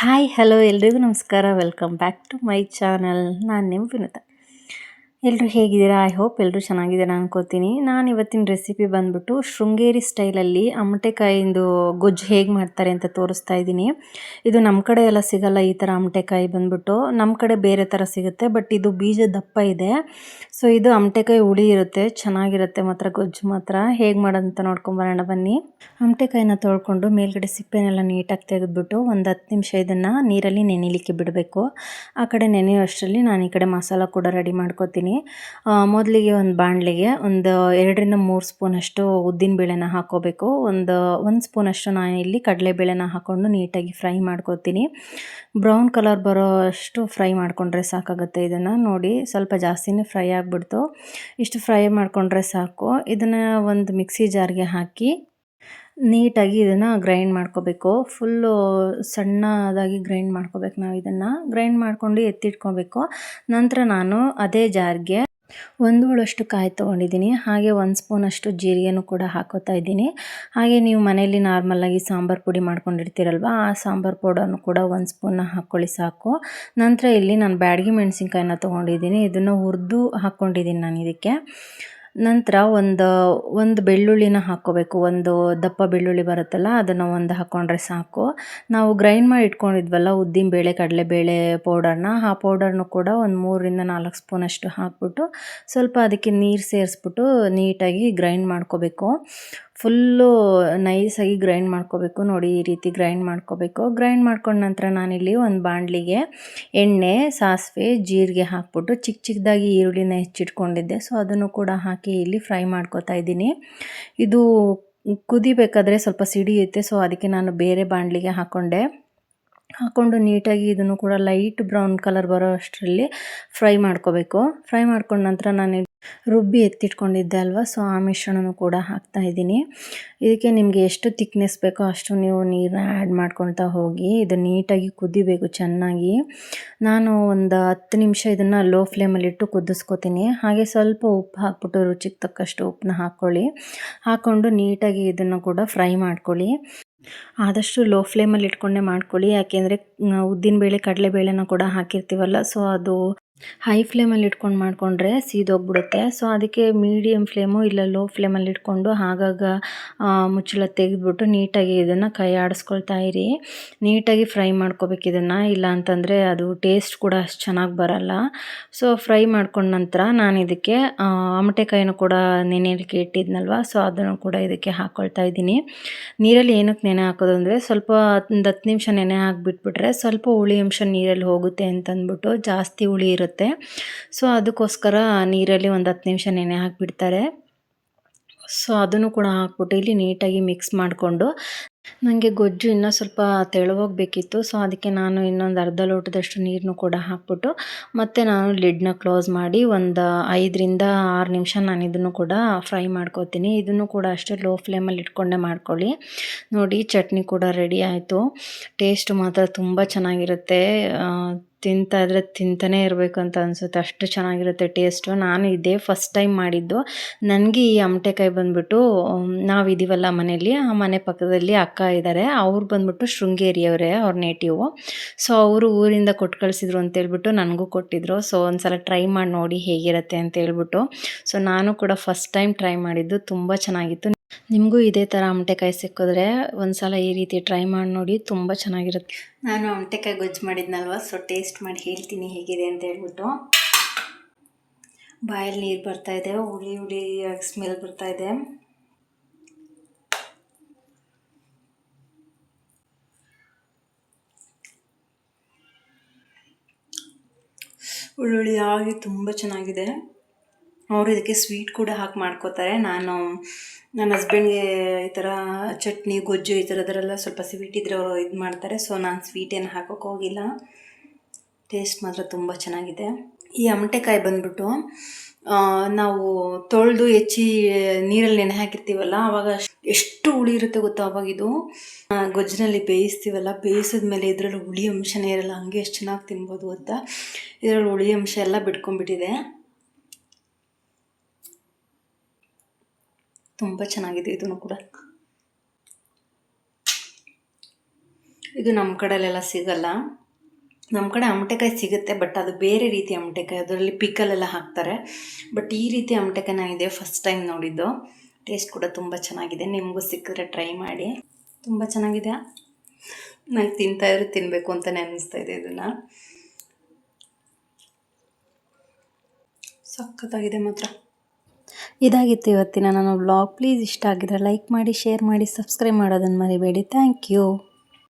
Hi hello ಎಲ್ರಿಗೂ ನಮಸ್ಕಾರ. Welcome back to my channel ನಾನು ನಿಮ್ಮ ವಿನುತ ಎಲ್ಲರೂ ಹೇಗಿದ್ದೀರಾ? ಐ ಹೋಪ್ ಎಲ್ಲರೂ ಚೆನ್ನಾಗಿದ್ದೀರಾ ಅನ್ಕೋತೀನಿ. ನಾನು ಇವತ್ತಿನ ರೆಸಿಪಿ ಬಂದ್ಬಿಟ್ಟು ಶೃಂಗೇರಿ ಸ್ಟೈಲಲ್ಲಿ ಅಮಟೆಕಾಯಿಂದು ಗೊಜ್ಜು ಹೇಗೆ ಮಾಡ್ತಾರೆ ಅಂತ ತೋರಿಸ್ತಾ ಇದ್ದೀನಿ. ಇದು ನಮ್ಮ ಕಡೆ ಎಲ್ಲ ಸಿಗಲ್ಲ ಈ ಥರ ಅಮಟೆಕಾಯಿ ಬಂದ್ಬಿಟ್ಟು. ನಮ್ಮ ಕಡೆ ಬೇರೆ ಥರ ಸಿಗುತ್ತೆ, ಬಟ್ ಇದು ಬೀಜ ದಪ್ಪ ಇದೆ. ಸೊ ಇದು ಅಮಟೆಕಾಯಿ ಹುಳಿ ಇರುತ್ತೆ, ಚೆನ್ನಾಗಿರುತ್ತೆ ಮಾತ್ರ, ಗೊಜ್ಜು ಮಾತ್ರ. ಹೇಗೆ ಮಾಡೋದಂತ ನೋಡ್ಕೊಂಬರೋಣ ಬನ್ನಿ. ಅಮಟೆಕಾಯಿನ ತೊಳ್ಕೊಂಡು ಮೇಲ್ಗಡೆ ಸಿಪ್ಪೆನೆಲ್ಲ ನೀಟಾಗಿ ತೆಗೆದ್ಬಿಟ್ಟು ಒಂದು ಹತ್ತು ನಿಮಿಷ ಇದನ್ನು ನೀರಲ್ಲಿ ನೆನೆಲಿಕ್ಕೆ ಬಿಡಬೇಕು. ಆ ಕಡೆ ನೆನೆಯೋ ಅಷ್ಟರಲ್ಲಿ ನಾನು ಈ ಕಡೆ ಮಸಾಲ ಕೂಡ ರೆಡಿ ಮಾಡ್ಕೋತೀನಿ. ಮೊದಲಿಗೆ ಒಂದು ಬಾಣಲೆಗೆ ಒಂದು ಎರಡರಿಂದ ಮೂರು ಸ್ಪೂನಷ್ಟು ಉದ್ದಿನಬೇಳೆನ ಹಾಕ್ಕೋಬೇಕು ಒಂದು ಒಂದು ಸ್ಪೂನಷ್ಟು ನಾನು ಇಲ್ಲಿ ಕಡಲೆಬೇಳೆನ ಹಾಕ್ಕೊಂಡು ನೀಟಾಗಿ ಫ್ರೈ ಮಾಡ್ಕೋತೀನಿ. ಬ್ರೌನ್ ಕಲರ್ ಬರೋ ಅಷ್ಟು ಫ್ರೈ ಮಾಡಿಕೊಂಡ್ರೆ ಸಾಕಾಗುತ್ತೆ ಇದನ್ನು ನೋಡಿ. ಸ್ವಲ್ಪ ಜಾಸ್ತಿನೇ ಫ್ರೈ ಆಗಿಬಿಡ್ತು. ಇಷ್ಟು ಫ್ರೈ ಮಾಡಿಕೊಂಡ್ರೆ ಸಾಕು. ಇದನ್ನು ಒಂದು ಮಿಕ್ಸಿ ಜಾರ್ಗೆ ಹಾಕಿ ನೀಟಾಗಿ ಇದನ್ನು ಗ್ರೈಂಡ್ ಮಾಡ್ಕೋಬೇಕು. ಫುಲ್ಲು ಸಣ್ಣದಾಗಿ ಗ್ರೈಂಡ್ ಮಾಡ್ಕೋಬೇಕು ನಾವು ಇದನ್ನು. ಗ್ರೈಂಡ್ ಮಾಡ್ಕೊಂಡು ಎತ್ತಿಟ್ಕೋಬೇಕು. ನಂತರ ನಾನು ಅದೇ ಜಾರ್ಗೆ ಒಂದು ಹೋಳಷ್ಟು ಕಾಯಿ ತೊಗೊಂಡಿದ್ದೀನಿ. ಹಾಗೆ ಒಂದು ಸ್ಪೂನಷ್ಟು ಜೀರಿಗೆನೂ ಕೂಡ ಹಾಕೋತಾ ಇದ್ದೀನಿ. ಹಾಗೆ ನೀವು ಮನೆಯಲ್ಲಿ ನಾರ್ಮಲಾಗಿ ಸಾಂಬಾರು ಪುಡಿ ಮಾಡ್ಕೊಂಡಿರ್ತೀರಲ್ವ, ಆ ಸಾಂಬಾರು ಪೌಡರ್ನು ಕೂಡ ಒಂದು ಸ್ಪೂನ್ನ ಹಾಕ್ಕೊಳ್ಳಿ ಸಾಕು. ನಂತರ ಇಲ್ಲಿ ನಾನು ಬ್ಯಾಡಗಿ ಮೆಣಸಿನ್ಕಾಯಿನ ತೊಗೊಂಡಿದ್ದೀನಿ. ಇದನ್ನು ಹುರಿದು ಹಾಕ್ಕೊಂಡಿದ್ದೀನಿ ನಾನು ಇದಕ್ಕೆ. ನಂತರ ಒಂದು ಒಂದು ಬೆಳ್ಳುಳ್ಳಿನ ಹಾಕ್ಕೋಬೇಕು. ಒಂದು ದಪ್ಪ ಬೆಳ್ಳುಳ್ಳಿ ಬರುತ್ತಲ್ಲ, ಅದನ್ನು ಒಂದು ಹಾಕ್ಕೊಂಡ್ರೆ ಸಾಕು. ನಾವು ಗ್ರೈಂಡ್ ಮಾಡಿ ಇಟ್ಕೊಂಡಿದ್ವಲ್ಲ, ಉದ್ದಿನ ಬೇಳೆ ಕಡಲೆಬೇಳೆ ಪೌಡರ್ನ ಆ ಪೌಡರ್ನು ಕೂಡ ಒಂದು ಮೂರರಿಂದ ನಾಲ್ಕು ಸ್ಪೂನಷ್ಟು ಹಾಕ್ಬಿಟ್ಟು ಸ್ವಲ್ಪ ಅದಕ್ಕೆ ನೀರು ಸೇರಿಸ್ಬಿಟ್ಟು ನೀಟಾಗಿ ಗ್ರೈಂಡ್ ಮಾಡ್ಕೋಬೇಕು. ಫುಲ್ಲು ನೈಸಾಗಿ ಗ್ರೈಂಡ್ ಮಾಡ್ಕೋಬೇಕು. ನೋಡಿ, ಈ ರೀತಿ ಗ್ರೈಂಡ್ ಮಾಡ್ಕೋಬೇಕು. ಗ್ರೈಂಡ್ ಮಾಡ್ಕೊಂಡ ನಂತರ ನಾನಿಲ್ಲಿ ಒಂದು ಬಾಣಲಿಗೆ ಎಣ್ಣೆ, ಸಾಸಿವೆ, ಜೀರಿಗೆ ಹಾಕ್ಬಿಟ್ಟು ಚಿಕ್ಕ ಚಿಕ್ಕದಾಗಿ ಈರುಳ್ಳಿನ ಹೆಚ್ಚಿಟ್ಕೊಂಡಿದ್ದೆ. ಸೊ, ಅದನ್ನು ಕೂಡ ಹಾಕಿ ಇಲ್ಲಿ ಫ್ರೈ ಮಾಡ್ಕೋತಾ ಇದ್ದೀನಿ. ಇದು ಕುದಿಬೇಕಾದ್ರೆ ಸ್ವಲ್ಪ ಸಿಡಿಯುತ್ತೆ. ಸೊ, ಅದಕ್ಕೆ ನಾನು ಬೇರೆ ಬಾಣಲಿಗೆ ಹಾಕ್ಕೊಂಡೆ ಹಾಕ್ಕೊಂಡು ನೀಟಾಗಿ ಇದನ್ನು ಕೂಡ ಲೈಟ್ ಬ್ರೌನ್ ಕಲರ್ ಬರೋ ಅಷ್ಟರಲ್ಲಿ ಫ್ರೈ ಮಾಡ್ಕೋಬೇಕು. ಫ್ರೈ ಮಾಡ್ಕೊಂಡ ನಂತರ ನಾನು ರುಬ್ಬಿ ಎತ್ತಿಟ್ಕೊಂಡಿದ್ದೆ ಅಲ್ವಾ? ಸೊ ಆ ಮಿಶ್ರಣನೂ ಕೂಡ ಹಾಕ್ತಾ ಇದ್ದೀನಿ. ಇದಕ್ಕೆ ನಿಮಗೆ ಎಷ್ಟು ತಿಕ್ನೆಸ್ ಬೇಕೋ ಅಷ್ಟು ನೀವು ನೀರನ್ನ ಆ್ಯಡ್ ಮಾಡ್ಕೊಳ್ತಾ ಹೋಗಿ, ಇದು ನೀಟಾಗಿ ಕುದಿಬೇಕು ಚೆನ್ನಾಗಿ. ನಾನು ಒಂದು ಹತ್ತು ನಿಮಿಷ ಇದನ್ನು ಲೋ ಫ್ಲೇಮಲ್ಲಿಟ್ಟು ಕುದಿಸ್ಕೊತೀನಿ. ಹಾಗೆ ಸ್ವಲ್ಪ ಉಪ್ಪು ಹಾಕ್ಬಿಟ್ಟು ರುಚಿಗೆ ತಕ್ಕಷ್ಟು ಉಪ್ಪನ್ನ ಹಾಕ್ಕೊಳ್ಳಿ. ಹಾಕ್ಕೊಂಡು ನೀಟಾಗಿ ಇದನ್ನು ಕೂಡ ಫ್ರೈ ಮಾಡ್ಕೊಳ್ಳಿ. ಆದಷ್ಟು ಲೋ ಫ್ಲೇಮಲ್ಲಿ ಇಟ್ಕೊಂಡೇ ಮಾಡ್ಕೊಳ್ಳಿ. ಯಾಕೆಂದರೆ ಉದ್ದಿನಬೇಳೆ ಕಡಲೆಬೇಳೆನ ಕೂಡ ಹಾಕಿರ್ತೀವಲ್ಲ ಸೊ ಅದು ಹೈ ಫ್ಲೇಮಲ್ಲಿ ಇಟ್ಕೊಂಡು ಮಾಡಿಕೊಂಡ್ರೆ ಸೀದೋಗ್ಬಿಡುತ್ತೆ. ಸೊ ಅದಕ್ಕೆ ಮೀಡಿಯಮ್ ಫ್ಲೇಮು ಇಲ್ಲ ಲೋ ಫ್ಲೇಮಲ್ಲಿ ಇಟ್ಕೊಂಡು ಆಗಾಗ ಮುಚ್ಚಳ ತೆಗೆದ್ಬಿಟ್ಟು ನೀಟಾಗಿ ಇದನ್ನು ಕೈ ಆಡಿಸ್ಕೊಳ್ತಾ ಇರಿ. ನೀಟಾಗಿ ಫ್ರೈ ಮಾಡ್ಕೋಬೇಕು ಇದನ್ನು. ಇಲ್ಲ ಅಂತಂದರೆ ಅದು ಟೇಸ್ಟ್ ಕೂಡ ಅಷ್ಟು ಚೆನ್ನಾಗಿ ಬರಲ್ಲ. ಸೊ ಫ್ರೈ ಮಾಡ್ಕೊಂಡ ನಂತರ ನಾನು ಇದಕ್ಕೆ ಆಮಟೆಕಾಯಿನೂ ಕೂಡ ನೆನೆಯಲಿಕ್ಕೆ ಇಟ್ಟಿದ್ನಲ್ವ? ಸೊ ಅದನ್ನು ಕೂಡ ಇದಕ್ಕೆ ಹಾಕ್ಕೊಳ್ತಾ ಇದ್ದೀನಿ. ನೀರಲ್ಲಿ ಏನಕ್ಕೆ ನೆನೆ ಹಾಕೋದು ಅಂದರೆ ಸ್ವಲ್ಪ ಒಂದು ಹತ್ತು ನಿಮಿಷ ನೆನೆ ಹಾಕಿಬಿಟ್ಬಿಟ್ರೆ ಸ್ವಲ್ಪ ಹುಳಿ ಅಂಶ ನೀರಲ್ಲಿ ಹೋಗುತ್ತೆ ಅಂತಂದ್ಬಿಟ್ಟು ಜಾಸ್ತಿ ಹುಳಿ ಇರುತ್ತೆ. ಇರುತ್ತೆ ಸೊ ಅದಕ್ಕೋಸ್ಕರ ನೀರಲ್ಲಿ ಒಂದು ಹತ್ತು ನಿಮಿಷ ನೆನೆ ಹಾಕಿಬಿಡ್ತಾರೆ. ಸೊ ಅದನ್ನು ಕೂಡ ಹಾಕ್ಬಿಟ್ಟು ಇಲ್ಲಿ ನೀಟಾಗಿ ಮಿಕ್ಸ್ ಮಾಡಿಕೊಂಡು ನನಗೆ ಗೊಜ್ಜು ಇನ್ನೂ ಸ್ವಲ್ಪ ತೆಳುವಾಗಬೇಕಿತ್ತು. ಸೊ ಅದಕ್ಕೆ ನಾನು ಇನ್ನೊಂದು ಅರ್ಧ ಲೋಟದಷ್ಟು ನೀರನ್ನು ಕೂಡ ಹಾಕ್ಬಿಟ್ಟು ಮತ್ತು ನಾನು ಲಿಡ್ನ ಕ್ಲೋಸ್ ಮಾಡಿ ಒಂದು ಐದರಿಂದ ಆರು ನಿಮಿಷ ನಾನು ಇದನ್ನು ಕೂಡ ಫ್ರೈ ಮಾಡ್ಕೋತೀನಿ. ಇದನ್ನು ಕೂಡ ಅಷ್ಟೇ ಲೋ ಫ್ಲೇಮಲ್ಲಿ ಇಟ್ಕೊಂಡೇ ಮಾಡ್ಕೊಳ್ಳಿ. ನೋಡಿ, ಚಟ್ನಿ ಕೂಡ ರೆಡಿ ಆಯಿತು. ಟೇಸ್ಟ್ ಮಾತ್ರ ತುಂಬ ಚೆನ್ನಾಗಿರುತ್ತೆ. ತಿಂತಾ ಇದ್ರೆ ತಿಂತಾನೇ ಇರಬೇಕು ಅಂತ ಅನಿಸುತ್ತೆ. ಅಷ್ಟು ಚೆನ್ನಾಗಿರುತ್ತೆ ಟೇಸ್ಟು ನಾನು ಇದೇ ಫಸ್ಟ್ ಟೈಮ್ ಮಾಡಿದ್ದು. ನನಗೆ ಈ ಅಮಟೆಕಾಯಿ ಬಂದುಬಿಟ್ಟು ನಾವು ಇದೀವಲ್ಲ ಮನೇಲಿ ಆ ಮನೆ ಪಕ್ಕದಲ್ಲಿ ಅಕ್ಕ ಇದ್ದಾರೆ ಅವ್ರು ಬಂದ್ಬಿಟ್ಟು ಶೃಂಗೇರಿಯವರೇ, ಅವ್ರ ನೇಟಿವು ಸೊ ಅವರು ಊರಿಂದ ಕೊಟ್ಟು ಕಳಿಸಿದ್ರು ಅಂತೇಳ್ಬಿಟ್ಟು ನನಗೂ ಕೊಟ್ಟಿದ್ರು. ಸೊ ಒಂದು ಸಲ ಟ್ರೈ ಮಾಡಿ ನೋಡಿ ಹೇಗಿರುತ್ತೆ ಅಂತ ಹೇಳ್ಬಿಟ್ಟು. ಸೊ ನಾನು ಕೂಡ ಫಸ್ಟ್ ಟೈಮ್ ಟ್ರೈ ಮಾಡಿದ್ದು. ತುಂಬ ಚೆನ್ನಾಗಿತ್ತು. ನಿಮಗೂ ಇದೇ ಥರ ಅಮಟೆಕಾಯಿ ಸಿಕ್ಕಿದ್ರೆ ಒಂದು ಸಲ ಈ ರೀತಿ ಟ್ರೈ ಮಾಡಿ ನೋಡಿ ತುಂಬ ಚೆನ್ನಾಗಿರುತ್ತೆ. ನಾನು ಅಮಟೆಕಾಯಿ ಗೊಜ್ಜು ಮಾಡಿದ್ನಲ್ವ ಸೊ ಟೇಸ್ಟ್ ಮಾಡಿ ಹೇಳ್ತೀನಿ ಹೇಗಿದೆ ಅಂತ ಹೇಳ್ಬಿಟ್ಟು. ಬಾಯಲ್ಲಿ ನೀರು ಬರ್ತಾ ಇದೆ, ಹುಳಿ ಹುಳಿ ಸ್ಮೆಲ್ ಬರ್ತಾ ಇದೆ. ಹುಳ್ಳುಳ್ಳಿ ಆಗಿ ತುಂಬ ಚೆನ್ನಾಗಿದೆ. ಅವರು ಇದಕ್ಕೆ ಸ್ವೀಟ್ ಕೂಡ ಹಾಕಿ ಮಾಡ್ಕೋತಾರೆ. ನಾನು ನನ್ನ ಹಸ್ಬೆಂಡ್ಗೆ ಈ ಥರ ಚಟ್ನಿ, ಗೊಜ್ಜು ಈ ಥರದ್ರೆಲ್ಲ ಸ್ವಲ್ಪ ಸ್ವೀಟ್ ಇದ್ರೆ ಅವರು ಇದು ಮಾಡ್ತಾರೆ. ಸೊ ನಾನು ಸ್ವೀಟ್ ಏನು ಹಾಕೋಕೆ ಹೋಗಿಲ್ಲ. ಟೇಸ್ಟ್ ಮಾತ್ರ ತುಂಬ ಚೆನ್ನಾಗಿದೆ. ಈ ಅಮಟೆಕಾಯಿ ಬಂದ್ಬಿಟ್ಟು ನಾವು ತೊಳೆದು ಹೆಚ್ಚಿ ನೀರಲ್ಲಿ ನೆನೆ ಹಾಕಿರ್ತೀವಲ್ಲ ಆವಾಗ ಎಷ್ಟು ಹುಳಿ ಇರುತ್ತೆ ಗೊತ್ತಾ ಅವಾಗ ಇದು? ಗೊಜ್ಜಿನಲ್ಲಿ ಬೇಯಿಸ್ತೀವಲ್ಲ ಬೇಯಿಸಿದ ಮೇಲೆ ಇದರಲ್ಲಿ ಹುಳಿ ಅಂಶನೇ ಇರಲ್ಲ, ಹಂಗೆ ಎಷ್ಟು ಚೆನ್ನಾಗಿ ತಿನ್ಬೋದು ಅಂತ. ಇದರಲ್ಲಿ ಹುಳಿ ಅಂಶ ಎಲ್ಲ ಬಿಟ್ಕೊಂಡ್ಬಿಟ್ಟಿದೆ. ತುಂಬ ಚೆನ್ನಾಗಿದೆ ಇದೂ ಕೂಡ. ಇದು ನಮ್ಮ ಕಡೆಲೆಲ್ಲ ಸಿಗಲ್ಲ. ನಮ್ಮ ಕಡೆ ಅಮಟೆಕಾಯಿ ಸಿಗುತ್ತೆ, ಬಟ್ ಅದು ಬೇರೆ ರೀತಿ ಅಮಟೆಕಾಯಿ, ಅದರಲ್ಲಿ ಪಿಕಲೆಲ್ಲ ಹಾಕ್ತಾರೆ. ಬಟ್ ಈ ರೀತಿ ಅಮಟೆಕಾಯಿ ಇದೆ ಫಸ್ಟ್ ಟೈಮ್ ನೋಡಿದ್ದು. ಟೇಸ್ಟ್ ಕೂಡ ತುಂಬ ಚೆನ್ನಾಗಿದೆ. ನಿಮಗೂ ಸಿಕ್ಕಿದ್ರೆ ಟ್ರೈ ಮಾಡಿ. ತುಂಬ ಚೆನ್ನಾಗಿದೆ. ನಂಗೆ ತಿಂತಾ ಇದ್ರೆ ತಿನ್ನಬೇಕು ಅಂತಲೇ ಅನ್ನಿಸ್ತಾ ಇದೆ ಇದನ್ನು. ಸಖತ್ತಾಗಿದೆ ಮಾತ್ರ. ಇದಾಗಿತ್ತು ಇವತ್ತಿನ ನನ್ನ ಬ್ಲಾಗ್ ಪ್ಲೀಸ್ ಇಷ್ಟ ಆಗಿದ್ರೆ ಲೈಕ್ ಮಾಡಿ ಶೇರ್ ಮಾಡಿ ಸಬ್ಸ್ಕ್ರೈಬ್ ಮಾಡೋದನ್ನು ಮರಿಬೇಡಿ. Thank you